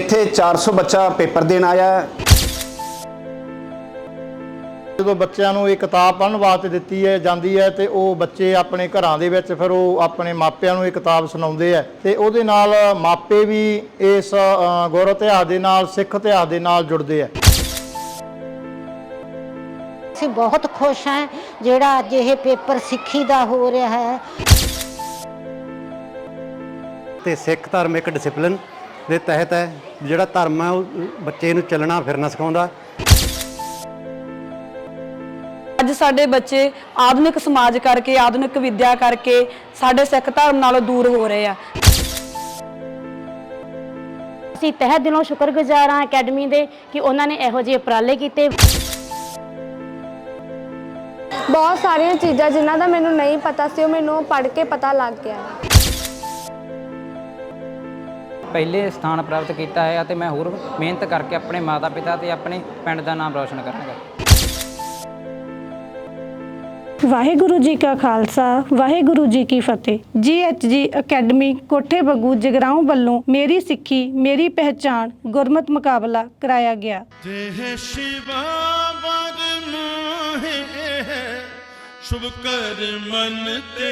ਇੱਥੇ 400 ਬੱਚਾ ਪੇਪਰ ਦੇਣ ਆਇਆ ਹੈ। ਜਦੋਂ ਬੱਚਿਆਂ ਨੂੰ ਇਹ ਕਿਤਾਬ ਪੜ੍ਹਨ ਵਾਸਤੇ ਦਿੱਤੀ ਹੈ ਜਾਂਦੀ ਹੈ ਤੇ ਉਹ ਬੱਚੇ ਆਪਣੇ ਘਰਾਂ ਦੇ ਵਿੱਚ ਫਿਰ ਉਹ ਆਪਣੇ ਮਾਪਿਆਂ ਨੂੰ ਇਹ ਕਿਤਾਬ ਸੁਣਾਉਂਦੇ ਆ ਤੇ ਉਹਦੇ ਨਾਲ ਮਾਪੇ ਵੀ ਇਸ ਅ, ਗੁਰ ਇਤਿਹਾਸ ਦੇ ਨਾਲ ਸਿੱਖ ਇਤਿਹਾਸ ਦੇ ਨਾਲ ਜੁੜਦੇ ਆ ਅਸੀਂ ਬਹੁਤ ਖੁਸ਼ ਹਾਂ ਜਿਹੜਾ ਅੱਜ ਇਹ ਪੇਪਰ ਸਿੱਖੀ ਦਾ ਹੋ ਰਿਹਾ ਹੈ। ਤੇ ਸਿੱਖ ਧਰਮ ਇੱਕ ਡਿਸਪਲਿਨ ਦੇ ਤਹਿਤ ਹੈ ਜਿਹੜਾ ਧਰਮ ਹੈ ਉਹ ਬੱਚੇ ਨੂੰ ਚੱਲਣਾ ਫਿਰਨਾ ਸਿਖਾਉਂਦਾ। ਅੱਜ ਸਾਡੇ ਬੱਚੇ ਆਧੁਨਿਕ ਸਮਾਜ ਕਰਕੇ ਆਧੁਨਿਕ ਵਿਦਿਆ ਕਰਕੇ ਸਾਡੇ ਸਿੱਖ ਧਰਮ ਨਾਲੋਂ ਦੂਰ ਹੋ ਰਹੇ ਆ। ਅਸੀਂ ਤਹਿ ਦਿਲੋਂ ਸ਼ੁਕਰਗੁਜ਼ਾਰ ਹਾਂ ਅਕੈਡਮੀ ਦੇ ਕਿ ਉਹਨਾਂ ਨੇ ਇਹੋ ਜਿਹੇ ਉਪਰਾਲੇ ਕੀਤੇ। ਬਹੁਤ ਸਾਰੀਆਂ ਚੀਜ਼ਾਂ ਜਿਨ੍ਹਾਂ ਦਾ ਮੈਨੂੰ ਨਹੀਂ ਪਤਾ ਸੀ ਉਹ ਮੈਨੂੰ ਪੜ੍ਹ ਕੇ ਪਤਾ ਲੱਗ ਗਿਆ। ਪਹਿਲੇ ਸਥਾਨ ਪ੍ਰਾਪਤ ਕੀਤਾ ਹੈ ਅਤੇ ਮੈਂ ਹੋਰ ਮਿਹਨਤ ਕਰਕੇ ਆਪਣੇ ਮਾਤਾ-ਪਿਤਾ ਤੇ ਆਪਣੇ ਪਿੰਡ ਦਾ ਨਾਮ ਰੌਸ਼ਨ ਕਰਾਂਗਾ। ਵਾਹਿਗੁਰੂ ਜੀ ਕਾ ਖਾਲਸਾ ਵਾਹਿਗੁਰੂ ਜੀ ਕੀ ਫਤਿਹ। ਜੀਐਚਜੀ ਅਕੈਡਮੀ ਕੋਠੇ ਬੱਗੂ ਜਗਰਾਉਂ ਵੱਲੋਂ ਮੇਰੀ ਸਿੱਖੀ ਮੇਰੀ ਪਹਿਚਾਣ ਗੁਰਮਤ ਮੁਕਾਬਲਾ ਕਰਾਇਆ ਗਿਆ। ਦੇਹ ਸ਼ਿਵਾ ਵਰ ਮੋਹਿ ਸ਼ੁਭ ਕਰ ਮਨ ਤੇ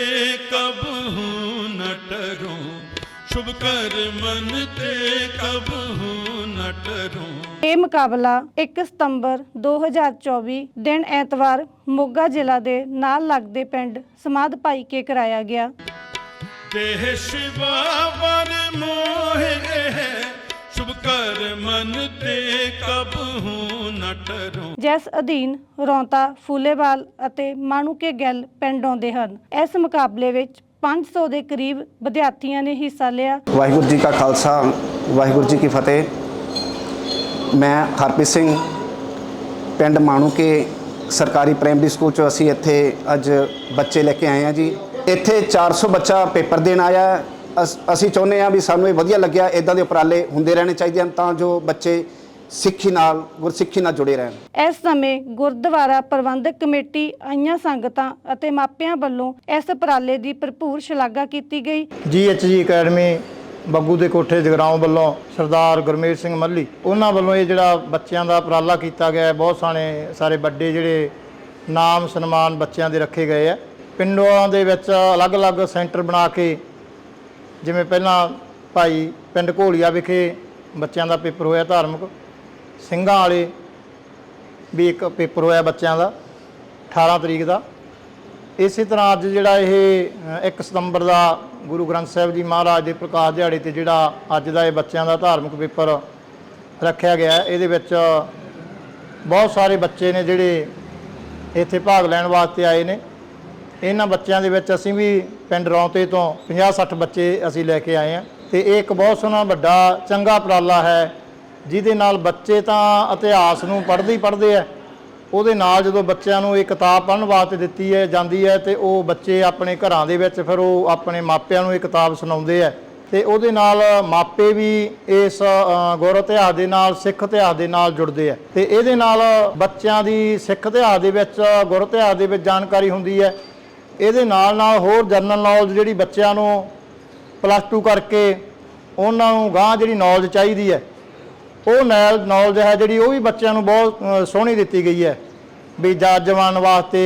ਕਬਹੂ ਨ ਟਰੋ ਸ਼ੁਭ ਕਰ ਮਨ ਤੇ ਕਬਹੂ ਨ ਟਰੋ ਇਹ ਮੁਕਾਬਲਾ 1 ਸਤੰਬਰ 2024 ਦਿਨ ਐਤਵਾਰ ਮੋਗਾ ਜ਼ਿਲ੍ਹਾ ਦੇ ਨਾਲ ਲੱਗਦੇ ਪਿੰਡ ਸਮਾਧ ਭਾਈ ਕੇ ਕਰਾਇਆ ਗਿਆ। ਦੇਹ ਸ਼ਿਵਾ ਵਰ ਮੋਹਿ ਸ਼ੁਭ ਕਰ ਮਨ ਤੇ ਕਬਹੂ ਨ ਟਰੋ ਜਿਸ ਅਧੀਨ ਰੌਂਤਾ ਫੂਲੇਵਾਲ ਅਤੇ ਮਾਣੂਕੇ ਗਿੱਲ ਪਿੰਡ ਆਉਂਦੇ ਹਨ। ਇਸ ਮੁਕਾਬਲੇ ਵਿੱਚ 500 ਦੇ ਕਰੀਬ ਵਿਦਿਆਰਥੀਆਂ ਨੇ ਹਿੱਸਾ ਲਿਆ। ਵਾਹਿਗੁਰੂ ਜੀ ਕਾ ਖਾਲਸਾ, ਵਾਹਿਗੁਰੂ ਜੀ ਕੀ ਫਤਿਹ। ਮੈਂ ਹਰਪ੍ਰੀਤ ਸਿੰਘ, ਪਿੰਡ ਮਾਣੂਕੇ ਸਰਕਾਰੀ ਪ੍ਰਾਇਮਰੀ ਸਕੂਲ ਚੋਂ ਅਸੀਂ ਇੱਥੇ ਅੱਜ ਬੱਚੇ ਲੈ ਕੇ ਆਏ ਹਾਂ ਜੀ। ਇੱਥੇ 400 ਬੱਚਾ ਪੇਪਰ ਦੇਣ ਆਇਆ। ਅਸ- ਅਸੀਂ ਚਾਹੁੰਦੇ ਹਾਂ ਵੀ ਸਾਨੂੰ ਇਹ ਵਧੀਆ ਲੱਗਿਆ। ਇਦਾਂ ਦੇ ਉਪਰਾਲੇ ਹੁੰਦੇ ਰਹਿਣੇ ਚਾਹੀਦੇ ਹਨ ਤਾਂ ਜੋ ਬੱਚੇ ਸਿੱਖੀ ਨਾਲ ਗੁਰਸਿੱਖੀ ਨਾਲ ਜੁੜੇ ਰਹਿਣ। ਇਸ ਸਮੇਂ ਗੁਰਦੁਆਰਾ ਪ੍ਰਬੰਧਕ ਕਮੇਟੀ ਆਈਆਂ ਸੰਗਤਾਂ ਅਤੇ ਮਾਪਿਆਂ ਵੱਲੋਂ ਇਸ ਉਪਰਾਲੇ ਦੀ ਭਰਪੂਰ ਸ਼ਲਾਘਾ ਕੀਤੀ ਗਈ। ਜੀਐਚਜੀ ਅਕੈਡਮੀ ਬੱਗੂ ਦੇ ਕੋਠੇ ਜਗਰਾਉਂ ਵੱਲੋਂ ਸਰਦਾਰ ਗੁਰਮੇਜ ਸਿੰਘ ਮੱਲੀ ਉਹਨਾਂ ਵੱਲੋਂ ਇਹ ਜਿਹੜਾ ਬੱਚਿਆਂ ਦਾ ਉਪਰਾਲਾ ਕੀਤਾ ਗਿਆ ਹੈ ਬਹੁਤ ਸਾਰੇ ਸਾਰੇ ਵੱਡੇ ਜਿਹੜੇ ਨਾਮ ਸਨਮਾਨ ਬੱਚਿਆਂ ਦੇ ਰੱਖੇ ਗਏ ਆ ਪਿੰਡਾਂ ਦੇ ਵਿੱਚ ਅਲੱਗ-ਅਲੱਗ ਸੈਂਟਰ ਬਣਾ ਕੇ ਜਿਵੇਂ ਪਹਿਲਾਂ ਭਾਈ ਪਿੰਡ ਘੋਲੀਆ ਵਿਖੇ ਬੱਚਿਆਂ ਦਾ ਪੇਪਰ ਹੋਇਆ ਧਾਰਮਿਕ ਸਿੰਘਾਂ ਵਾਲੇ ਵੀ ਇੱਕ ਪੇਪਰ ਹੋਇਆ ਬੱਚਿਆਂ ਦਾ 18 ਤਰੀਕ ਦਾ। ਇਸੇ ਤਰ੍ਹਾਂ ਅੱਜ ਜਿਹੜਾ ਇਹ ਅ, 1 ਸਤੰਬਰ ਦਾ ਗੁਰੂ ਗ੍ਰੰਥ ਸਾਹਿਬ ਜੀ ਮਹਾਰਾਜ ਦੇ ਪ੍ਰਕਾਸ਼ ਦਿਹਾੜੇ ਤੇ ਜਿਹੜਾ ਅੱਜ ਦਾ ਇਹ ਬੱਚਿਆਂ ਦਾ ਧਾਰਮਿਕ ਪੇਪਰ ਰੱਖਿਆ ਗਿਆ ਇਹਦੇ ਵਿੱਚ ਬਹੁਤ ਸਾਰੇ ਬੱਚੇ ਨੇ ਜਿਹੜੇ ਇੱਥੇ ਭਾਗ ਲੈਣ ਵਾਸਤੇ ਆਏ ਨੇ। ਇਹਨਾਂ ਬੱਚਿਆਂ ਦੇ ਵਿੱਚ ਅਸੀਂ ਵੀ ਪਿੰਡ ਰੌਂਤੇ ਤੋਂ 50-60 ਬੱਚੇ ਅਸੀਂ ਲੈ ਕੇ ਆਏ ਹਾਂ ਤੇ ਇਹ ਇੱਕ ਬਹੁਤ ਸੋਹਣਾ ਵੱਡਾ ਚੰਗਾ ਉਪਰਾਲਾ ਹੈ ਜਿਹਦੇ ਨਾਲ ਬੱਚੇ ਤਾਂ ਇਤਿਹਾਸ ਨੂੰ ਪੜ੍ਹਦੇ ਹੀ ਪੜ੍ਹਦੇ ਆ। ਉਹਦੇ ਨਾਲ ਜਦੋਂ ਬੱਚਿਆਂ ਨੂੰ ਇਹ ਕਿਤਾਬ ਪੜ੍ਹਨ ਵਾਸਤੇ ਦਿੱਤੀ ਹੈ, ਜਾਂਦੀ ਹੈ ਤੇ ਉਹ ਬੱਚੇ ਆਪਣੇ ਘਰਾਂ ਦੇ ਵਿੱਚ ਫਿਰ ਉਹ ਆਪਣੇ ਮਾਪਿਆਂ ਨੂੰ ਇਹ ਕਿਤਾਬ ਸੁਣਾਉਂਦੇ ਆ। ਤੇ ਉਹਦੇ ਨਾਲ ਮਾਪੇ ਵੀ ਇਸ ਗੁਰ ਇਤਿਹਾਸ ਦੇ ਨਾਲ, ਸਿੱਖ ਇਤਿਹਾਸ ਦੇ ਨਾਲ ਜੁੜਦੇ ਆ। ਤੇ ਇਹਦੇ ਨਾਲ ਬੱਚਿਆਂ ਦੀ ਸਿੱਖ ਇਤਿਹਾਸ ਦੇ ਵਿੱਚ, ਗੁਰ ਇਤਿਹਾਸ ਦੇ ਵਿੱਚ ਜਾਣਕਾਰੀ ਹੁੰਦੀ ਹੈ। ਇਹਦੇ ਨਾਲ ਨਾਲ ਹੋਰ ਜਨਰਲ ਨੌਲੇਜ ਜਿਹੜੀ ਬੱਚਿਆਂ ਨੂੰ ਪਲੱਸ 2 ਕਰਕੇ ਉਹਨਾਂ ਨੂੰ ਗਾਂ ਜਿਹੜੀ ਨੌਲੇਜ ਚਾਹੀਦੀ ਹੈ ਉਹ ਨੈਲ ਨੌਲੇਜ ਹੈ ਜਿਹੜੀ ਉਹ ਵੀ ਬੱਚਿਆਂ ਨੂੰ ਬਹੁਤ ਸੋਹਣੀ ਦਿੱਤੀ ਗਈ ਹੈ। ਵੀ ਜੱਜ ਜਵਾਨ ਵਾਸਤੇ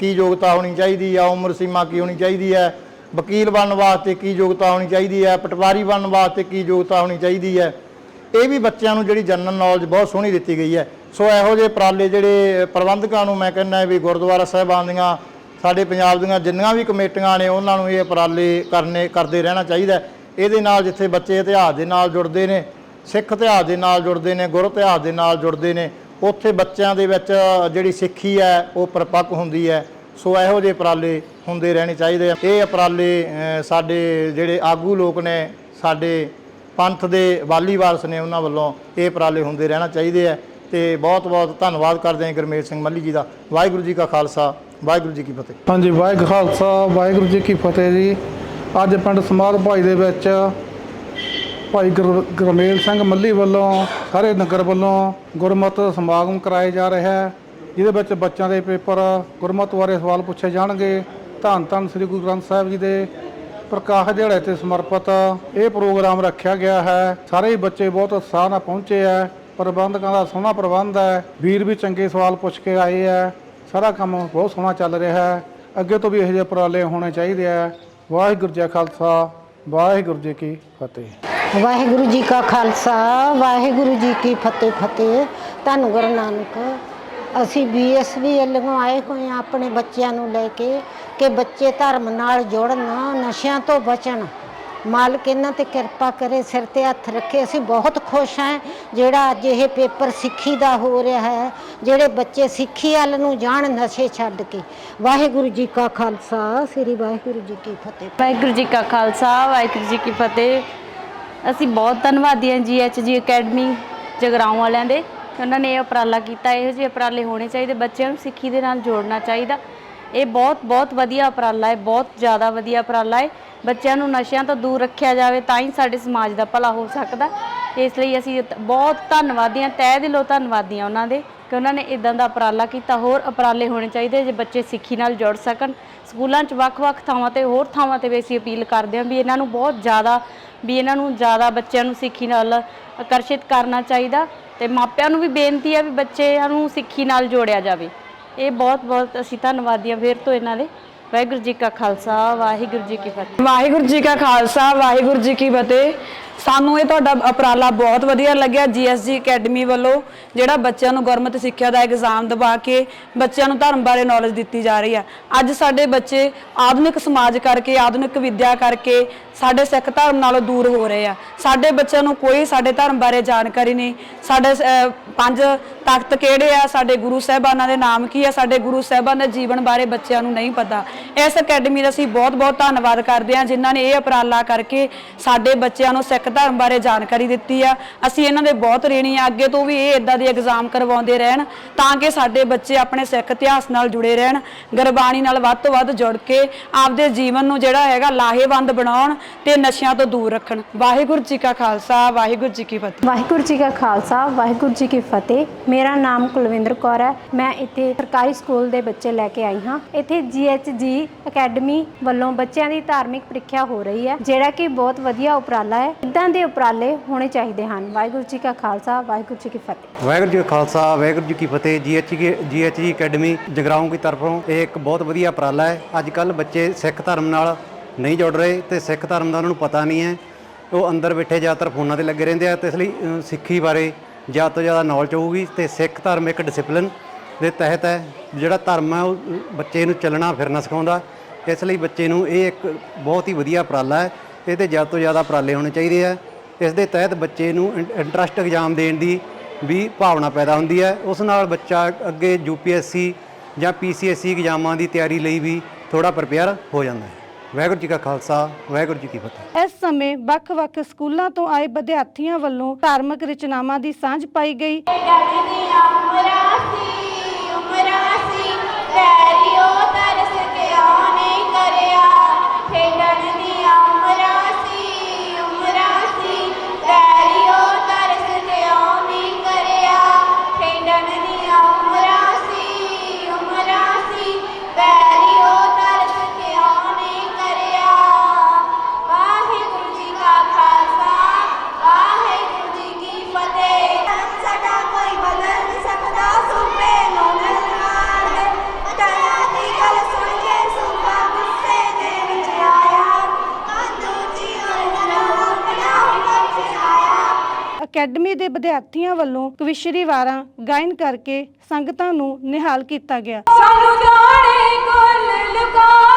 ਕੀ ਯੋਗਤਾ ਹੋਣੀ ਚਾਹੀਦੀ ਆ, ਉਮਰ ਸੀਮਾ ਕੀ ਹੋਣੀ ਚਾਹੀਦੀ ਹੈ, ਵਕੀਲ ਬਣਨ ਵਾਸਤੇ ਕੀ ਯੋਗਤਾ ਹੋਣੀ ਚਾਹੀਦੀ ਹੈ, ਪਟਵਾਰੀ ਬਣਨ ਵਾਸਤੇ ਕੀ ਯੋਗਤਾ ਹੋਣੀ ਚਾਹੀਦੀ ਹੈ। ਇਹ ਵੀ ਬੱਚਿਆਂ ਨੂੰ ਜਿਹੜੀ ਜਨਰਲ ਨੌਲੇਜ ਬਹੁਤ ਸੋਹਣੀ ਦਿੱਤੀ ਗਈ ਹੈ। ਸੋ ਇਹੋ ਜਿਹੇ ਉਪਰਾਲੇ ਜਿਹੜੇ ਪ੍ਰਬੰਧਕਾਂ ਨੂੰ ਮੈਂ ਕਹਿੰਦਾ ਵੀ ਗੁਰਦੁਆਰਾ ਸਾਹਿਬਾਨ ਦੀਆਂ, ਸਾਡੇ ਪੰਜਾਬ ਦੀਆਂ ਜਿੰਨੀਆਂ ਵੀ ਕਮੇਟੀਆਂ ਨੇ, ਉਹਨਾਂ ਨੂੰ ਇਹ ਉਪਰਾਲੇ ਕਰਨੇ, ਕਰਦੇ ਰਹਿਣਾ ਚਾਹੀਦਾ ਇਹਦੇ ਨਾਲ ਜਿੱਥੇ ਬੱਚੇ ਇਤਿਹਾਸ ਦੇ ਨਾਲ ਜੁੜਦੇ ਨੇ ਸਿੱਖ ਇਤਿਹਾਸ ਦੇ ਨਾਲ ਜੁੜਦੇ ਨੇ, ਗੁਰ ਇਤਿਹਾਸ ਦੇ ਨਾਲ ਜੁੜਦੇ ਨੇ। ਉੱਥੇ ਬੱਚਿਆਂ ਦੇ ਵਿੱਚ ਜਿਹੜੀ ਸਿੱਖੀ ਹੈ, ਉਹ ਪਰਪੱਕ ਹੁੰਦੀ ਹੈ। ਸੋ ਇਹੋ ਜਿਹੇ ਉਪਰਾਲੇ ਹੁੰਦੇ ਰਹਿਣੇ ਚਾਹੀਦੇ ਆ। ਇਹ ਉਪਰਾਲੇ ਸਾਡੇ ਜਿਹੜੇ ਆਗੂ ਲੋਕ ਨੇ, ਸਾਡੇ ਪੰਥ ਦੇ ਵਾਲੀ ਵਾਰਸ ਨੇ, ਉਹਨਾਂ ਵੱਲੋਂ ਇਹ ਉਪਰਾਲੇ ਹੁੰਦੇ ਰਹਿਣਾ ਚਾਹੀਦੇ ਆ। ਤੇ ਬਹੁਤ ਬਹੁਤ ਧੰਨਵਾਦ ਕਰਦੇ ਹਾਂ ਗੁਰਮੇਜ ਸਿੰਘ ਮੱਲੀ ਜੀ ਦਾ। ਵਾਹਿਗੁਰੂ ਜੀ ਕਾ ਖਾਲਸਾ, ਵਾਹਿਗੁਰੂ ਜੀ ਕੀ ਫਤਿਹ। ਹਾਂਜੀ, ਵਾਹਿਗੁਰੂ ਖਾਲਸਾ, ਵਾਹਿਗੁਰੂ ਜੀ ਕੀ ਫਤਿਹ ਜੀ। ਅੱਜ ਪਿੰਡ ਸਮਾਧ ਭਾਈ ਦੇ ਵਿੱਚ ਭਾਈ ਗੁਰ- ਗੁਰਮੇਲ ਸਿੰਘ ਮੱਲੀ ਵੱਲੋਂ, ਸਾਰੇ ਨਗਰ ਵੱਲੋਂ ਗੁਰਮਤਿ ਸਮਾਗਮ ਕਰਾਏ ਜਾ ਰਿਹਾ ਹੈ, ਜਿਹਦੇ ਵਿੱਚ ਬੱਚਿਆਂ ਦੇ ਪੇਪਰ ਗੁਰਮਤਿ ਬਾਰੇ ਸਵਾਲ ਪੁੱਛੇ ਜਾਣਗੇ। ਧੰਨ ਧੰਨ ਸ੍ਰੀ ਗੁਰੂ ਗ੍ਰੰਥ ਸਾਹਿਬ ਜੀ ਦੇ ਪ੍ਰਕਾਸ਼ ਦਿਹਾੜੇ ਤੇ ਸਮਰਪਿਤ ਇਹ ਪ੍ਰੋਗਰਾਮ ਰੱਖਿਆ ਗਿਆ ਹੈ। ਸਾਰੇ ਹੀ ਬੱਚੇ ਬਹੁਤ ਉਤਸ਼ਾਹ ਨਾਲ ਪਹੁੰਚੇ ਹੈ। ਪ੍ਰਬੰਧਕਾਂ ਦਾ ਸੋਹਣਾ ਪ੍ਰਬੰਧ ਹੈ। ਵੀਰ ਵੀ ਚੰਗੇ ਸਵਾਲ ਪੁੱਛ ਕੇ ਆਏ ਹੈ। ਸਾਰਾ ਕੰਮ ਬਹੁਤ ਸੋਹਣਾ ਚੱਲ ਰਿਹਾ ਹੈ। ਅੱਗੇ ਤੋਂ ਵੀ ਇਹੋ ਜਿਹੇ ਉਪਰਾਲੇ ਹੋਣੇ ਚਾਹੀਦੇ ਹੈ। ਵਾਹਿਗੁਰੂ ਜੀ ਕਾ ਖਾਲਸਾ, ਵਾਹਿਗੁਰੂ ਜੀ ਕੀ ਫਤਿਹ। ਵਾਹਿਗੁਰੂ ਜੀ ਕਾ ਖਾਲਸਾ, ਵਾਹਿਗੁਰੂ ਜੀ ਕੀ ਫਤਿਹ ਫਤਿਹ। ਧੰਨ ਗੁਰੂ ਨਾਨਕ। ਅਸੀਂ ਬੀਐਸਵੀ ਵੱਲੋਂ ਆਏ ਹੋਏ ਹਾਂ ਆਪਣੇ ਬੱਚਿਆਂ ਨੂੰ ਲੈ ਕੇ ਕਿ ਬੱਚੇ ਧਰਮ ਨਾਲ ਜੁੜਨ, ਨਸ਼ਿਆਂ ਤੋਂ ਬਚਣ। ਮਾਲਕ ਇਹਨਾਂ ਤੇ ਕਿਰਪਾ ਕਰੇ, ਸਿਰ ਤੇ ਹੱਥ ਰੱਖੇ। ਅਸੀਂ ਬਹੁਤ ਖੁਸ਼ ਹਾਂ ਜਿਹੜਾ ਅੱਜ ਇਹ ਪੇਪਰ ਸਿੱਖੀ ਦਾ ਹੋ ਰਿਹਾ ਹੈ, ਜਿਹੜੇ ਬੱਚੇ ਸਿੱਖੀ ਵੱਲ ਨੂੰ ਜਾਣ ਨਸ਼ੇ ਛੱਡ ਕੇ। ਵਾਹਿਗੁਰੂ ਜੀ ਕਾ ਖਾਲਸਾ, ਸ੍ਰੀ ਵਾਹਿਗੁਰੂ ਜੀ ਕੀ ਫਤਿਹ। ਵਾਹਿਗੁਰੂ ਜੀ ਕਾ ਖਾਲਸਾ, ਵਾਹਿਗੁਰੂ ਜੀ ਕੀ ਫਤਿਹ। ਅਸੀਂ ਬਹੁਤ ਧੰਨਵਾਦੀ ਹਾਂ ਜੀਐਚਜੀ ਅਕੈਡਮੀ ਜਗਰਾਉਂ ਵਾਲਿਆਂ ਦੇ ਉਹਨਾਂ ਨੇ ਇਹ ਉਪਰਾਲਾ ਕੀਤਾ, ਇਹੋ ਜਿਹੇ ਉਪਰਾਲੇ ਹੋਣੇ ਚਾਹੀਦੇ, ਬੱਚਿਆਂ ਨੂੰ ਸਿੱਖੀ ਦੇ ਨਾਲ ਜੋੜਨਾ ਚਾਹੀਦਾ। ਇਹ ਬਹੁਤ ਬਹੁਤ ਵਧੀਆ ਉਪਰਾਲਾ ਹੈ, ਬਹੁਤ ਜ਼ਿਆਦਾ ਵਧੀਆ ਉਪਰਾਲਾ ਹੈ। ਬੱਚਿਆਂ ਨੂੰ ਨਸ਼ਿਆਂ ਤੋਂ ਦੂਰ ਰੱਖਿਆ ਜਾਵੇ ਤਾਂ ਹੀ ਸਾਡੇ ਸਮਾਜ ਦਾ ਭਲਾ ਹੋ ਸਕਦਾ। ਇਸ ਲਈ ਅਸੀਂ ਬਹੁਤ ਧੰਨਵਾਦੀ ਹਾਂ, ਤਹਿ ਦਿਲੋਂ ਧੰਨਵਾਦੀ ਹਾਂ ਉਹਨਾਂ ਦੇ ਕਿ ਉਹਨਾਂ ਨੇ ਇਦਾਂ ਦਾ ਉਪਰਾਲਾ ਕੀਤਾ। ਹੋਰ ਉਪਰਾਲੇ ਹੋਣੇ ਚਾਹੀਦੇ ਜੇ ਬੱਚੇ ਸਿੱਖੀ ਨਾਲ ਜੁੜ ਸਕਣ। ਸਕੂਲਾਂ 'ਚ ਵੱਖ-ਵੱਖ ਥਾਵਾਂ ਤੇ ਹੋਰ ਥਾਵਾਂ ਤੇ ਵੀ ਅਸੀਂ ਅਪੀਲ ਕਰਦੇ ਹਾਂ ਵੀ ਇਹਨਾਂ ਨੂੰ ਬਹੁਤ ਜ਼ਿਆਦਾ ਵੀ ਇਹਨਾਂ ਨੂੰ ਜ਼ਿਆਦਾ ਬੱਚਿਆਂ ਨੂੰ ਸਿੱਖੀ ਨਾਲ ਆਕਰਸ਼ਿਤ ਕਰਨਾ ਚਾਹੀਦਾ ਤੇ ਮਾਪਿਆਂ ਨੂੰ ਵੀ ਬੇਨਤੀ ਹੈ ਵੀ ਬੱਚਿਆਂ ਨੂੰ ਸਿੱਖੀ ਨਾਲ ਜੋੜਿਆ ਜਾਵੇ। ਇਹ ਬਹੁਤ ਬਹੁਤ ਅਸੀਂ ਧੰਨਵਾਦੀ ਹਾਂ ਫਿਰ ਤੋਂ ਇਹਨਾਂ ਦੇ। ਵਾਹਿਗੁਰੂ ਜੀ ਕਾ ਖਾਲਸਾ, ਵਾਹਿਗੁਰੂ ਜੀ ਕੀ ਫਤਿਹ। ਵਾਹਿਗੁਰੂ ਜੀ ਕਾ ਖਾਲਸਾ, ਵਾਹਿਗੁਰੂ ਜੀ ਕੀ ਫਤਿਹ। ਸਾਨੂੰ ਇਹ ਤੁਹਾਡਾ ਉਪਰਾਲਾ ਬਹੁਤ ਵਧੀਆ ਲੱਗਿਆ ਜੀਐਸਜੀ ਅਕੈਡਮੀ ਵੱਲੋਂ ਜਿਹੜਾ ਬੱਚਿਆਂ ਨੂੰ ਗੁਰਮਤਿ ਸਿੱਖਿਆ ਦਾ ਐਗਜ਼ਾਮ ਦਵਾ ਕੇ ਬੱਚਿਆਂ ਨੂੰ ਧਰਮ ਬਾਰੇ ਨੌਲੇਜ ਦਿੱਤੀ ਜਾ ਰਹੀ ਆ। ਅੱਜ ਸਾਡੇ ਬੱਚੇ ਆਧੁਨਿਕ ਸਮਾਜ ਕਰਕੇ ਆਧੁਨਿਕ ਵਿਦਿਆ ਕਰਕੇ ਸਾਡੇ ਸਿੱਖ ਧਰਮ ਨਾਲੋਂ ਦੂਰ ਹੋ ਰਹੇ ਆ। ਸਾਡੇ ਬੱਚਿਆਂ ਨੂੰ ਕੋਈ ਸਾਡੇ ਧਰਮ ਬਾਰੇ ਜਾਣਕਾਰੀ ਨਹੀਂ। ਸਾਡੇ ਅਹ, ਪੰਜ ਤਖਤ ਕਿਹੜੇ ਆ? ਸਾਡੇ ਗੁਰੂ ਸਾਹਿਬਾਨਾਂ ਦੇ ਨਾਮ ਕੀ ਆ? ਸਾਡੇ ਗੁਰੂ ਸਾਹਿਬਾਨ ਦੇ ਜੀਵਨ ਬਾਰੇ ਬੱਚਿਆਂ ਨੂੰ ਨਹੀਂ ਪਤਾ। ਇਸ ਅਕੈਡਮੀ ਦਾ ਅਸੀਂ ਬਹੁਤ ਬਹੁਤ ਧੰਨਵਾਦ ਕਰਦੇ ਹਾਂ ਜਿਨ੍ਹਾਂ ਨੇ ਇਹ ਉਪਰਾਲਾ ਕਰਕੇ ਸਾਡੇ ਬੱਚਿਆਂ ਨੂੰ ਸਿੱਖ ਧਰਮ ਬਾਰੇ ਜਾਣਕਾਰੀ ਦਿੱਤੀ ਆ। ਅਸੀਂ ਇਹਨਾਂ ਦੇ ਬਹੁਤ ਰੇਣੀ ਆ। ਅੱਗੇ ਤੋਂ ਵੀ ਇਹ ਇਦਾਂ ਦੇ ਐਗਜ਼ਾਮ ਕਰਵਾਉਂਦੇ ਰਹਿਣ ਤਾਂ ਕਿ ਸਾਡੇ ਬੱਚੇ ਆਪਣੇ ਸਿੱਖ ਇਤਿਹਾਸ ਨਾਲ ਜੁੜੇ ਰਹਿਣ, ਗੁਰਬਾਣੀ ਨਾਲ ਵੱਧ ਤੋਂ ਵੱਧ ਜੁੜ ਕੇ ਆਪਦੇ ਜੀਵਨ ਨੂੰ ਜਿਹੜਾ ਹੈਗਾ ਲਾਹੇਵੰਦ ਬਣਾਉਣ ਤੇ ਨਸ਼ਿਆਂ ਤੋਂ ਦੂਰ ਰੱਖਣ। ਵਾਹਿਗੁਰੂ ਜੀ ਕਾ ਖਾਲਸਾ, ਵਾਹਿਗੁਰੂ ਜੀ ਕੀ ਫਤਿਹ। ਵਾਹਿਗੁਰੂ ਜੀ ਕਾ ਖਾਲਸਾ, ਵਾਹਿਗੁਰੂ ਜੀ ਕੀ ਫਤਿਹ। ਮੇਰਾ ਨਾਮ ਕੁਲਵਿੰਦਰ ਕੌਰ ਹੈ। ਮੈਂ ਇੱਥੇ ਸਰਕਾਰੀ ਸਕੂਲ ਦੇ ਬੱਚੇ ਲੈ ਕੇ ਆਈ ਹਾਂ। ਇੱਥੇ ਜੀਐਚਜੀ ਅਕੈਡਮੀ ਵੱਲੋਂ ਬੱਚਿਆਂ ਦੀ ਧਾਰਮਿਕ ਪ੍ਰੀਖਿਆ ਹੋ ਰਹੀ ਹੈ, ਜਿਹੜਾ ਕਿ ਬਹੁਤ ਵਧੀਆ ਉਪਰਾਲਾ ਹੈ। ਇਦਾਂ ਦੇ ਉਪਰਾਲੇ ਹੋਣੇ ਚਾਹੀਦੇ ਹਨ। ਵਾਹਿਗੁਰੂ ਜੀ ਕਾ ਖਾਲਸਾ, ਵਾਹਿਗੁਰੂ ਜੀ ਕੀ ਫਤਿਹ। ਵਾਹਿਗੁਰੂ ਜੀ ਕਾ ਖਾਲਸਾ, ਵਾਹਿਗੁਰੂ ਜੀ ਕੀ ਫਤਿਹ। ਜੀਐਚਜੀ ਜੀਐਚਜੀ ਅਕੈਡਮੀ ਜਗਰਾਉਂ ਦੀ ਤਰਫੋਂ ਇਹ ਇੱਕ ਬਹੁਤ ਵਧੀਆ ਉਪਰਾਲਾ ਹੈ। ਅੱਜ ਕੱਲ ਬੱਚੇ ਸਿੱਖ ਧਰਮ ਨਾਲ ਨਹੀਂ ਜੁੜ ਰਹੇ ਤੇ ਸਿੱਖ ਧਰਮ ਦਾ ਉਹਨਾਂ ਨੂੰ ਪਤਾ ਨਹੀਂ ਹੈ। ਉਹ ਅੰਦਰ ਬੈਠੇ ਜ਼ਿਆਦਾਤਰ ਫੋਨਾਂ ਤੇ ਲੱਗੇ ਰਹਿੰਦੇ ਆ ਤੇ ਇਸ ਲਈ ਸਿੱਖੀ ਬਾਰੇ ਜ਼ਿਆਦਾ ਤੋਂ ਜ਼ਿਆਦਾ ਨੌਲੇਜ ਹੋਊਗੀ ਤੇ ਸਿੱਖ ਧਰਮ ਇੱਕ ਡਿਸਪਲਿਨ ਦੇ ਤਹਿਤ ਹੈ। ਜਿਹੜਾ ਧਰਮ ਹੈ, ਉਹ ਬੱਚੇ ਨੂੰ ਚੱਲਣਾ, ਫਿਰਨਾ ਸਿਖਾਉਂਦਾ। ਇਸ ਲਈ ਬੱਚੇ ਨੂੰ ਇਹ ਇੱਕ ਬਹੁਤ ਹੀ ਵਧੀਆ ਉਪਰਾਲਾ ਹੈ। ਇਹ ਤੇ ਜ਼ਿਆਦਾ ਤੋਂ ਜ਼ਿਆਦਾ ਉਪਰਾਲੇ ਹੋਣੇ ਚਾਹੀਦੇ ਆ ਇਸ ਦੇ ਤਹਿਤ ਬੱਚੇ ਨੂੰ ਇੰਟਰਸਟ ਐਗਜ਼ਾਮ ਦੇਣ ਦੀ ਵੀ ਭਾਵਨਾ ਪੈਦਾ ਹੁੰਦੀ ਹੈ। ਉਸ ਨਾਲ ਬੱਚਾ ਅੱਗੇ ਯੂਪੀਐਸਸੀ ਜਾਂ ਪੀਸੀਐਸਸੀ ਐਗਜ਼ਾਮਾਂ ਦੀ ਤਿਆਰੀ ਲਈ ਵੀ ਥੋੜਾ ਪ੍ਰਪੇਅਰ ਹੋ ਜਾਂਦਾ ਹੈ। ਵਾਹਿਗੁਰੂ ਜੀ ਕਾ ਖਾਲਸਾ ਵਾਹਿਗੁਰੂ ਜੀ ਕੀ ਫਤਿਹ। ਇਸ ਸਮੇਂ ਵੱਖ-ਵੱਖ ਸਕੂਲਾਂ ਤੋਂ ਆਏ ਵਿਦਿਆਰਥੀਆਂ ਵੱਲੋਂ ਧਾਰਮਿਕ ਰਚਨਾਵਾਂ ਦੀ ਸਾਂਝ ਪਾਈ ਗਈ। ਅਕੈਡਮੀ ਦੇ ਵਿਦਿਆਰਥੀਆਂ ਵੱਲੋਂ ਕਵਿਸ਼ਰੀ ਵਾਰਾਂ ਗਾਇਨ ਕਰਕੇ ਸੰਗਤਾਂ ਨੂੰ ਨਿਹਾਲ ਕੀਤਾ ਗਿਆ। ਸਾਨੂੰ ਜਾਣੇ ਕੋਲ ਲੁਕਾਈ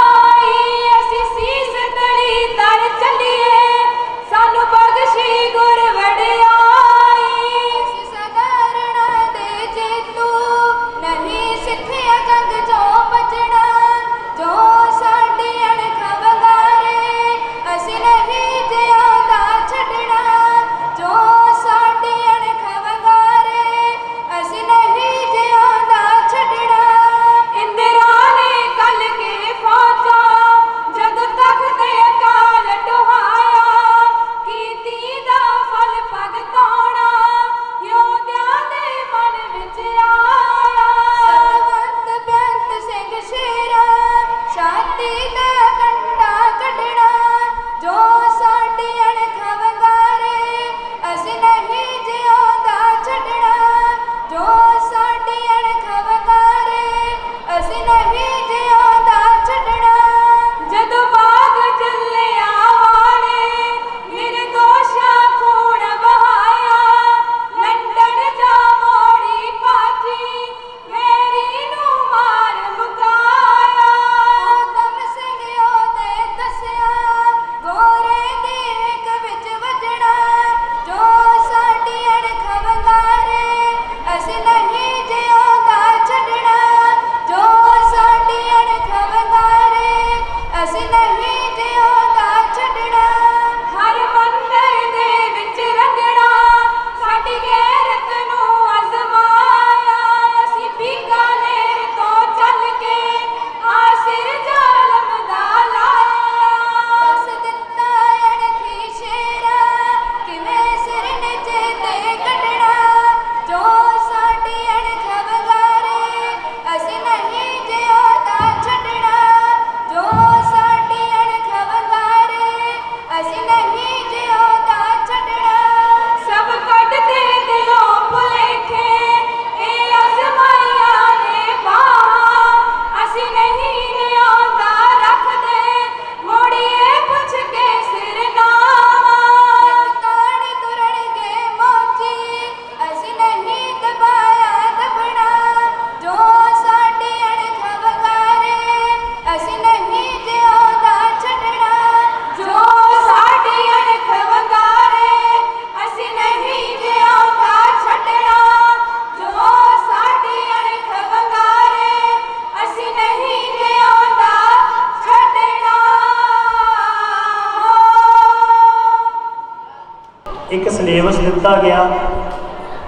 ਇੱਕ ਸਿਲੇਬਸ ਦਿੱਤਾ ਗਿਆ,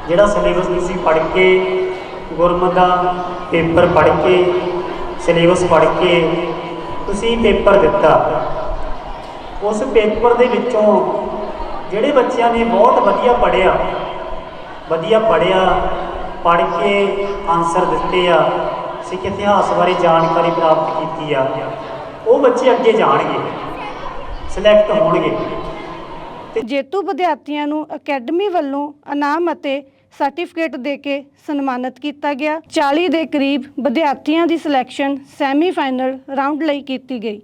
ਜਿਹੜਾ ਸਿਲੇਬਸ ਤੁਸੀਂ ਪੜ੍ਹ ਕੇ ਗੁਰਮਤ ਦਾ ਪੇਪਰ ਪੜ੍ਹ ਕੇ ਸਿਲੇਬਸ ਪੜ੍ਹ ਕੇ ਤੁਸੀਂ ਪੇਪਰ ਦਿੱਤਾ। ਉਸ ਪੇਪਰ ਦੇ ਵਿੱਚੋਂ ਜਿਹੜੇ ਬੱਚਿਆਂ ਨੇ ਬਹੁਤ ਵਧੀਆ ਪੜ੍ਹਿਆ ਵਧੀਆ ਪੜ੍ਹਿਆ, ਪੜ੍ਹ ਕੇ ਆਨਸਰ ਦਿੱਤੇ ਆ, ਸਿੱਖ ਇਤਿਹਾਸ ਬਾਰੇ ਜਾਣਕਾਰੀ ਪ੍ਰਾਪਤ ਕੀਤੀ ਆ, ਉਹ ਬੱਚੇ ਅੱਗੇ ਜਾਣਗੇ ਸਿਲੈਕਟ ਹੋਣਗੇ। ਜੇਤੂ ਵਿਦਿਆਰਥੀਆਂ ਨੂੰ ਅਕੈਡਮੀ ਵੱਲੋਂ ਇਨਾਮ ਅਤੇ ਸਰਟੀਫਿਕੇਟ ਦੇ ਕੇ ਸਨਮਾਨਿਤ ਕੀਤਾ ਗਿਆ। 40 ਦੇ ਕਰੀਬ ਵਿਦਿਆਰਥੀਆਂ ਦੀ ਸਿਲੈਕਸ਼ਨ ਸੈਮੀਫਾਈਨਲ ਰਾਊਂਡ ਲਈ ਕੀਤੀ ਗਈ।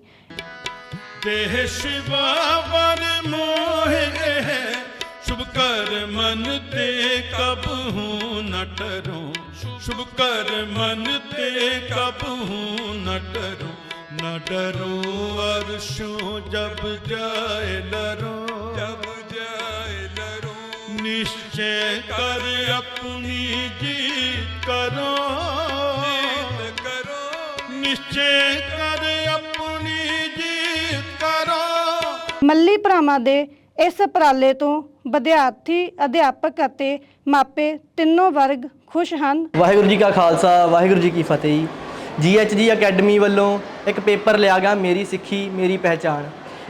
ਦੇਹ ਸ਼ਿਵਾ ਵਰ ਮੋਹੇ ਸ਼ੁਭ ਕਰ ਮਨ ਤੇ ਕਬ ਹੂੰ ਨ ਸ਼ੁਭ ਕਰ ਮਨ ਤੇ ਕਬ ਹੂੰ ਨ ਨ ਡਰੋ ਅਰਸ਼ੋਂ ਜਬ ਜਾਏ ਲਰੋ। ਜਬ ਜਾਏ ਲਰੋ। ਨਿਸ਼ਚੈ ਕਰ ਆਪਣੀ ਜੀਤ ਕਰੋ। ਜੀਤ ਕਰੋ। ਨਿਸ਼ਚੈ ਕਰ ਆਪਣੀ ਜੀਤ ਕਰੋ। ਮੱਲੀ ਭਰਾਵਾਂ ਦੇ ਇਸ ਉਪਰਾਲੇ ਤੋਂ ਵਿਦਿਆਰਥੀ ਅਧਿਆਪਕ ਅਤੇ ਮਾਪੇ ਤਿੰਨੋਂ ਵਰਗ ਖੁਸ਼ ਹਨ। ਵਾਹਿਗੁਰੂ ਜੀ ਕਾ ਖਾਲਸਾ ਵਾਹਿਗੁਰੂ ਜੀ ਕੀ ਫਤਿਹ ਜੀਐਚਜੀ ਅਕੈਡਮੀ ਵੱਲੋਂ ਇੱਕ ਪੇਪਰ ਲਿਆ ਗਿਆ ਮੇਰੀ ਸਿੱਖੀ, ਮੇਰੀ ਪਹਿਚਾਣ।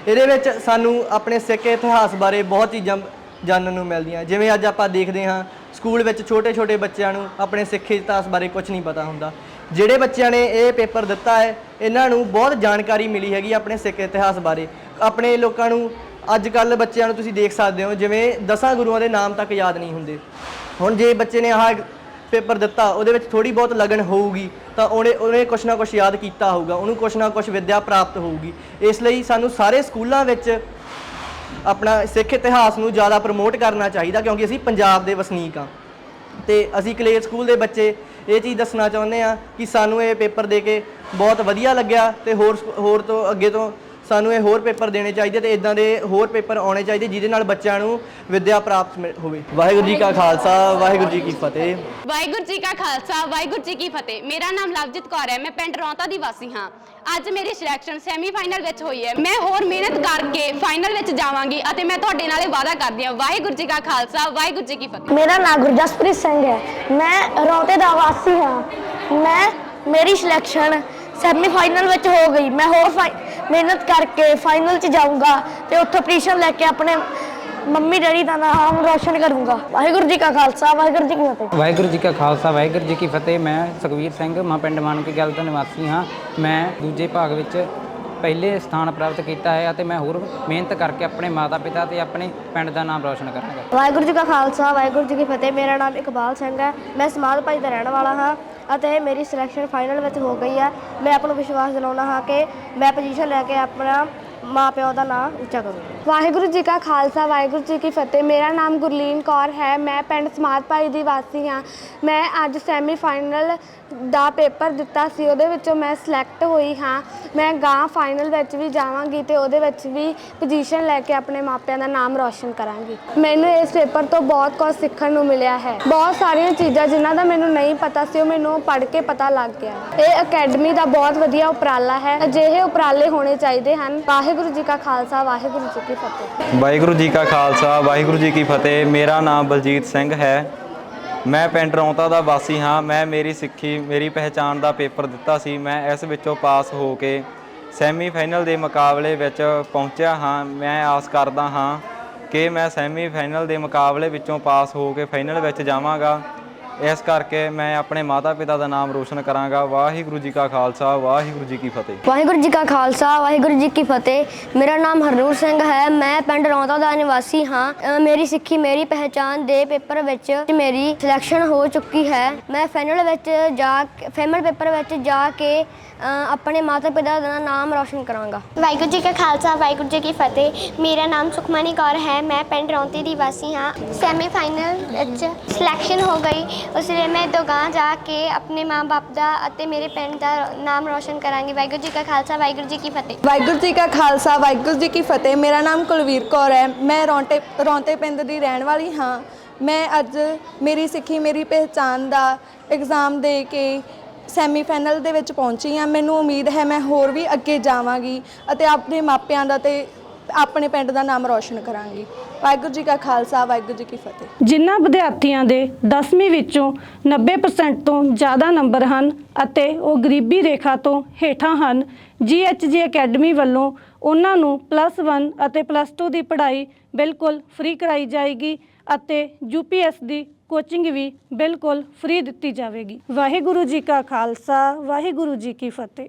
ਇਹਦੇ ਵਿੱਚ ਸਾਨੂੰ ਆਪਣੇ ਸਿੱਖ ਇਤਿਹਾਸ ਬਾਰੇ ਬਹੁਤ ਚੀਜ਼ਾਂ ਜਾਣਨ ਨੂੰ ਮਿਲਦੀਆਂ। ਜਿਵੇਂ ਅੱਜ ਆਪਾਂ ਦੇਖਦੇ ਹਾਂ, ਸਕੂਲ ਵਿੱਚ ਛੋਟੇ-ਛੋਟੇ ਬੱਚਿਆਂ ਨੂੰ ਆਪਣੇ ਸਿੱਖ ਇਤਿਹਾਸ ਬਾਰੇ ਕੁਝ ਨਹੀਂ ਪਤਾ ਹੁੰਦਾ। ਜਿਹੜੇ ਬੱਚਿਆਂ ਨੇ ਇਹ ਪੇਪਰ ਦਿੱਤਾ ਹੈ, ਇਹਨਾਂ ਨੂੰ ਬਹੁਤ ਜਾਣਕਾਰੀ ਮਿਲੀ ਹੈਗੀ ਆਪਣੇ ਸਿੱਖ ਇਤਿਹਾਸ ਬਾਰੇ। ਆਪਣੇ ਲੋਕਾਂ ਨੂੰ ਅੱਜ ਕੱਲ ਬੱਚਿਆਂ ਨੂੰ ਤੁਸੀਂ ਦੇਖ ਸਕਦੇ ਹੋ, ਜਿਵੇਂ ਦਸਾਂ ਗੁਰੂਆਂ ਦੇ ਨਾਮ ਤੱਕ ਯਾਦ ਨਹੀਂ ਹੁੰਦੇ। ਹੁਣ ਜੇ ਬੱਚੇ ਨੇ ਆਹ ਪੇਪਰ ਦਿੱਤਾ, ਉਹਦੇ ਵਿੱਚ ਥੋੜੀ ਬਹੁਤ ਲਗਨ ਹੋਊਗੀ, ਤਾਂ ਉਹਨੇ ਉਹਨੇ ਕੁਛ ਨਾ ਕੁਛ ਯਾਦ ਕੀਤਾ ਹੋਊਗਾ, ਉਹਨੂੰ ਕੁਛ ਨਾ ਕੁਛ ਵਿਦਿਆ ਪ੍ਰਾਪਤ ਹੋਊਗੀ। ਇਸ ਲਈ ਸਾਨੂੰ ਸਾਰੇ ਸਕੂਲਾਂ ਵਿੱਚ ਆਪਣਾ ਸਿੱਖ ਇਤਿਹਾਸ ਨੂੰ ਜ਼ਿਆਦਾ ਪ੍ਰਮੋਟ ਕਰਨਾ ਚਾਹੀਦਾ, ਕਿਉਂਕਿ ਅਸੀਂ ਪੰਜਾਬ ਦੇ ਵਸਨੀਕ ਹਾਂ। ਤੇ ਅਸੀਂ ਕਲੇਰ ਸਕੂਲ ਦੇ ਬੱਚੇ, ਇਹ ਚੀਜ਼ ਦੱਸਣਾ ਚਾਹੁੰਦੇ ਆ ਕਿ ਸਾਨੂੰ ਇਹ ਪੇਪਰ ਦੇ ਕੇ ਬਹੁਤ ਵਧੀਆ ਲੱਗਿਆ, ਤੇ ਹੋਰ ਸਕੂ- ਹੋਰ ਤੋਂ ਅੱਗੇ ਤੋਂ ਸਾਨੂੰ ਇਹ ਹੋਰ ਪੇਪਰ ਦੇਣੇ ਚਾਹੀਦੇ ਤੇ ਇਦਾਂ ਦੇ ਹੋਰ ਪੇਪਰ ਆਉਣੇ ਚਾਹੀਦੇ ਜਿਹਦੇ ਨਾਲ ਬੱਚਿਆਂ ਨੂੰ ਵਿਦਿਆ ਪ੍ਰਾਪਤ ਹੋਵੇ। ਵਾਹਿਗੁਰੂ ਜੀ ਕਾ ਖਾਲਸਾ ਵਾਹਿਗੁਰੂ ਜੀ ਕੀ ਫਤਿਹ। ਵਾਹਿਗੁਰੂ ਜੀ ਕਾ ਖਾਲਸਾ ਵਾਹਿਗੁਰੂ ਜੀ ਕੀ ਫਤਿਹ। ਮੇਰਾ ਨਾਮ ਲਵਜੀਤ ਕੌਰ ਹੈ ਮੈਂ ਪਿੰਡ ਰੌਂਤਾ ਦੀ ਵਾਸੀ ਹਾਂ। ਅੱਜ ਮੇਰੀ ਸਿਲੈਕਸ਼ਨ ਸੈਮੀਫਾਈਨਲ ਵਿੱਚ ਹੋਈ ਹੈ। ਮੈਂ ਹੋਰ ਮਿਹਨਤ ਕਰਕੇ ਫਾਈਨਲ ਵਿੱਚ ਜਾਵਾਂਗੀ ਅਤੇ ਮੈਂ ਤੁਹਾਡੇ ਨਾਲ ਇਹ ਵਾਅਦਾ ਕਰਦੀ ਹਾਂ। ਵਾਹਿਗੁਰੂ ਜੀ ਕਾ ਖਾਲਸਾ ਵਾਹਿਗੁਰੂ ਜੀ ਕੀ ਫਤਿਹ। ਮੇਰਾ ਨਾਮ ਗੁਰਜਸਪ੍ਰੀਤ ਸਿੰਘ ਹੈ। ਮੈਂ ਰੌਤੇ ਦਾ ਵਾਸੀ ਹਾਂ। ਮੈਂ ਮੇਰੀ ਸਿਲੈਕਸ਼ਨ ਸੈਮੀਫਾਈਨਲ ਵਿੱਚ ਹੋ ਗਈ। ਮੈਂ ਹੋਰ ਮਿਹਨਤ ਕਰਕੇ ਫਾਈਨਲ 'ਚ ਜਾਊਂਗਾ ਤੇ ਉੱਥੋਂ ਪੋਜੀਸ਼ਨ ਲੈ ਕੇ ਆਪਣੇ ਮੰਮੀ ਡੈਡੀ ਦਾ ਨਾਮ ਰੋਸ਼ਨ ਕਰੂੰਗਾ। ਵਾਹਿਗੁਰੂ ਜੀ ਕਾ ਖਾਲਸਾ ਵਾਹਿਗੁਰੂ ਜੀ ਕੀ ਫਤਿਹ। ਵਾਹਿਗੁਰੂ ਜੀ ਕਾ ਖਾਲਸਾ ਵਾਹਿਗੁਰੂ ਜੀ ਕੀ ਫਤਿਹ। ਮੈਂ ਸੁਖਵੀਰ ਸਿੰਘ ਮਾਂ ਪਿੰਡ ਮਾਨਕੇ ਗੱਲ ਦਾ ਨਿਵਾਸੀ ਹਾਂ। ਮੈਂ ਦੂਜੇ ਭਾਗ ਵਿੱਚ ਪਹਿਲੇ ਸਥਾਨ ਪ੍ਰਾਪਤ ਕੀਤਾ ਹੈ ਅਤੇ ਮੈਂ ਹੋਰ ਮਿਹਨਤ ਕਰਕੇ ਆਪਣੇ ਮਾਤਾ ਪਿਤਾ ਤੇ ਆਪਣੇ ਪਿੰਡ ਦਾ ਨਾਮ ਰੌਸ਼ਨ ਕਰਾਂਗਾ। ਵਾਹਿਗੁਰੂ ਜੀ ਕਾ ਖਾਲਸਾ ਵਾਹਿਗੁਰੂ ਜੀ ਕੀ ਫਤਿਹ। ਮੇਰਾ ਨਾਮ ਇਕਬਾਲ ਸਿੰਘ ਹੈ। ਮੈਂ ਸਮਾਧ ਭਾਈ ਦਾ ਰਹਿਣ ਵਾਲਾ ਹਾਂ। ਅਤੇ ਮੇਰੀ ਸਿਲੈਕਸ਼ਨ ਫਾਈਨਲ ਵਿੱਚ ਹੋ ਗਈ ਹੈ। ਮੈਂ ਆਪ ਨੂੰ ਵਿਸ਼ਵਾਸ ਦਿਲਾਉਣਾ ਹਾਂ ਕਿ ਮੈਂ ਪੋਜੀਸ਼ਨ ਲੈ ਕੇ ਆਪਣਾ ਮਾਂ ਪਿਓ ਦਾ ਨਾਮ ਉੱਚਾ ਕਰੂੰਗਾ। ਵਾਹਿਗੁਰੂ ਜੀ ਕਾ ਖਾਲਸਾ, ਵਾਹਿਗੁਰੂ ਜੀ ਕੀ ਫਤਿਹ। ਮੇਰਾ ਨਾਮ ਗੁਰਲੀਨ ਕੌਰ ਹੈ। ਮੈਂ ਪਿੰਡ ਸਮਾਧ ਭਾਈ ਦੀ ਵਾਸੀ ਹਾਂ। ਮੈਂ ਅੱਜ ਸੈਮੀ ਫਾਈਨਲ ਦਾ ਪੇਪਰ ਦਿੱਤਾ ਸੀ। ਉਹਦੇ ਵਿੱਚੋਂ ਮੈਂ ਸਿਲੈਕਟ ਹੋਈ ਹਾਂ। ਮੈਂ ਗਾਂ ਫਾਈਨਲ ਵਿੱਚ ਵੀ ਜਾਵਾਂਗੀ ਤੇ ਉਹਦੇ ਵਿੱਚ ਵੀ ਪੋਜੀਸ਼ਨ ਲੈ ਕੇ ਆਪਣੇ ਮਾਪਿਆਂ ਦਾ ਨਾਮ ਰੌਸ਼ਨ ਕਰਾਂਗੀ। ਮੈਨੂੰ ਇਸ ਪੇਪਰ ਤੋਂ ਬਹੁਤ ਕੁਝ ਸਿੱਖਣ ਨੂੰ ਮਿਲਿਆ ਹੈ। ਬਹੁਤ ਸਾਰੀਆਂ ਚੀਜ਼ਾਂ ਜਿਨ੍ਹਾਂ ਦਾ ਮੈਨੂੰ ਨਹੀਂ ਪਤਾ ਸੀ, ਉਹ ਮੈਨੂੰ ਪੜ੍ਹ ਕੇ ਪਤਾ ਲੱਗ ਗਿਆ। ਇਹ ਅਕੈਡਮੀ ਦਾ ਬਹੁਤ ਵਧੀਆ ਉਪਰਾਲਾ ਹੈ। ਅਜਿਹੇ ਉਪਰਾਲੇ ਹੋਣੇ ਚਾਹੀਦੇ ਹਨ। ਵਾਹਿਗੁਰੂ ਜੀ ਕਾ ਖਾਲਸਾ, ਵਾਹਿਗੁਰੂ ਜੀ ਕੀ ਫਤਿਹ। ਵਾਹਿਗੁਰੂ ਜੀ ਕਾ ਖਾਲਸਾ, ਵਾਹਿਗੁਰੂ ਜੀ ਕੀ ਫਤਿਹ। ਮੇਰਾ ਨਾਮ ਬਲਜੀਤ ਸਿੰਘ ਹੈ। ਮੈਂ ਪਿੰਡ ਰੌਂਤਾ ਦਾ ਵਾਸੀ ਹਾਂ। ਮੈਂ ਮੇਰੀ ਸਿੱਖੀ, ਮੇਰੀ ਪਹਿਚਾਣ ਦਾ ਪੇਪਰ ਦਿੱਤਾ ਸੀ। ਮੈਂ ਇਸ ਵਿੱਚੋਂ ਪਾਸ ਹੋ ਕੇ ਸੈਮੀ ਫਾਈਨਲ ਦੇ ਮੁਕਾਬਲੇ ਵਿੱਚ ਪਹੁੰਚਿਆ ਹਾਂ। ਮੈਂ ਆਸ ਕਰਦਾ ਹਾਂ ਕਿ ਮੈਂ ਸੈਮੀ ਫਾਈਨਲ ਦੇ ਮੁਕਾਬਲੇ ਵਿੱਚੋਂ ਪਾਸ ਹੋ ਕੇ ਫਾਈਨਲ ਵਿੱਚ ਜਾਵਾਂਗਾ। ਇਸ ਕਰਕੇ ਮੈਂ ਆਪਣੇ ਮਾਤਾ ਪਿਤਾ ਦਾ ਨਾਮ ਰੋਸ਼ਨ ਕਰਾਂਗਾ। ਵਾਹਿਗੁਰੂ ਜੀ ਕਾ ਖਾਲਸਾ ਵਾਹਿਗੁਰੂ ਜੀ ਕੀ ਫਤਿਹ। ਵਾਹਿਗੁਰੂ ਜੀ ਕਾ ਖਾਲਸਾ ਵਾਹਿਗੁਰੂ ਜੀ ਕੀ ਫਤਿਹ। ਮੇਰਾ ਨਾਮ ਹਰਨੂਰ ਸਿੰਘ ਹੈ। ਮੈਂ ਪਿੰਡ ਰੌਂਤਾ ਦਾ ਨਿਵਾਸੀ ਹਾਂ। ਮੇਰੀ ਸਿੱਖੀ ਮੇਰੀ ਪਹਿਚਾਨ ਦੇ ਪੇਪਰ ਵਿੱਚ ਮੇਰੀ ਸਿਲੈਕਸ਼ਨ ਹੋ ਚੁੱਕੀ ਹੈ। ਮੈਂ ਫਾਈਨਲ ਵਿੱਚ ਜਾ ਫਾਈਨਲ ਪੇਪਰ ਵਿੱਚ ਜਾ ਕੇ ਆਪਣੇ ਮਾਤਾ ਪਿਤਾ ਦਾ ਨਾਮ ਰੌਸ਼ਨ ਕਰਾਂਗਾ। ਵਾਹਿਗੁਰੂ ਜੀ ਕਾ ਖਾਲਸਾ ਵਾਹਿਗੁਰੂ ਜੀ ਕੀ ਫਤਿਹ। ਮੇਰਾ ਨਾਮ ਸੁਖਮਨੀ ਕੌਰ ਹੈ। ਮੈਂ ਪਿੰਡ ਰੌਂਤੀ ਦੀ ਵਾਸੀ ਹਾਂ। ਸੈਮੀ ਫਾਈਨਲ ਵਿੱਚ ਸਿਲੈਕਸ਼ਨ ਹੋ ਗਈ। ਉਸ ਲਈ ਮੈਂ ਦੋਗਾਂ ਜਾ ਕੇ ਆਪਣੇ ਮਾਂ-ਬਾਪ ਦਾ ਅਤੇ ਮੇਰੇ ਪਿੰਡ ਦਾ ਨਾਮ ਰੋਸ਼ਨ ਕਰਾਂਗੀ। ਵਾਹਿਗੁਰੂ ਜੀ ਕਾ ਖਾਲਸਾ, ਵਾਹਿਗੁਰੂ ਜੀ ਕੀ ਫਤਿਹ। ਵਾਹਿਗੁਰੂ ਜੀ ਕਾ ਖਾਲਸਾ, ਵਾਹਿਗੁਰੂ ਜੀ ਕੀ ਫਤਿਹ। ਮੇਰਾ ਨਾਮ ਕੁਲਵੀਰ ਕੌਰ ਹੈ। ਮੈਂ ਰੌਂਟੇ ਰੌਂਤੇ ਪਿੰਡ ਦੀ ਰਹਿਣ ਵਾਲੀ ਹਾਂ। ਮੈਂ ਅੱਜ ਮੇਰੀ ਸਿੱਖੀ, ਮੇਰੀ ਪਹਿਚਾਨ ਦਾ ਐਗਜ਼ਾਮ ਦੇ ਕੇ ਸੈਮੀਫਾਈਨਲ ਦੇ ਵਿੱਚ ਪਹੁੰਚੀ ਹਾਂ। ਮੈਨੂੰ ਉਮੀਦ ਹੈ ਮੈਂ ਹੋਰ ਵੀ ਅੱਗੇ ਜਾਵਾਂਗੀ ਅਤੇ ਆਪਣੇ ਮਾਪਿਆਂ ਦਾ ਤੇ ਆਪਣੇ ਪਿੰਡ ਦਾ ਨਾਮ ਰੌਸ਼ਨ ਕਰਾਂਗੀ। ਵਾਹਿਗੁਰੂ ਜੀ ਕਾ ਖਾਲਸਾ, ਵਾਹਿਗੁਰੂ ਜੀ ਕੀ ਫਤਿਹ। ਜਿਨ੍ਹਾਂ ਵਿਦਿਆਰਥੀਆਂ ਦੇ 10ਵੀਂ ਵਿੱਚੋਂ 90% ਤੋਂ ਜ਼ਿਆਦਾ ਨੰਬਰ ਹਨ ਅਤੇ ਉਹ ਗਰੀਬੀ ਰੇਖਾ ਤੋਂ ਹੇਠਾਂ ਹਨ GHG ਅਕੈਡਮੀ ਵੱਲੋਂ ਉਹਨਾਂ ਨੂੰ ਪਲੱਸ 1 ਅਤੇ ਪਲੱਸ 2 ਦੀ ਪੜ੍ਹਾਈ ਬਿਲਕੁਲ ਫ੍ਰੀ ਕਰਾਈ ਜਾਏਗੀ ਅਤੇ UPS ਦੀ ਕੋਚਿੰਗ ਵੀ ਬਿਲਕੁਲ ਫ੍ਰੀ ਦਿੱਤੀ ਜਾਵੇਗੀ। ਵਾਹਿਗੁਰੂ ਜੀ ਕਾ ਖਾਲਸਾ, ਵਾਹਿਗੁਰੂ ਜੀ ਕੀ ਫਤਿਹ।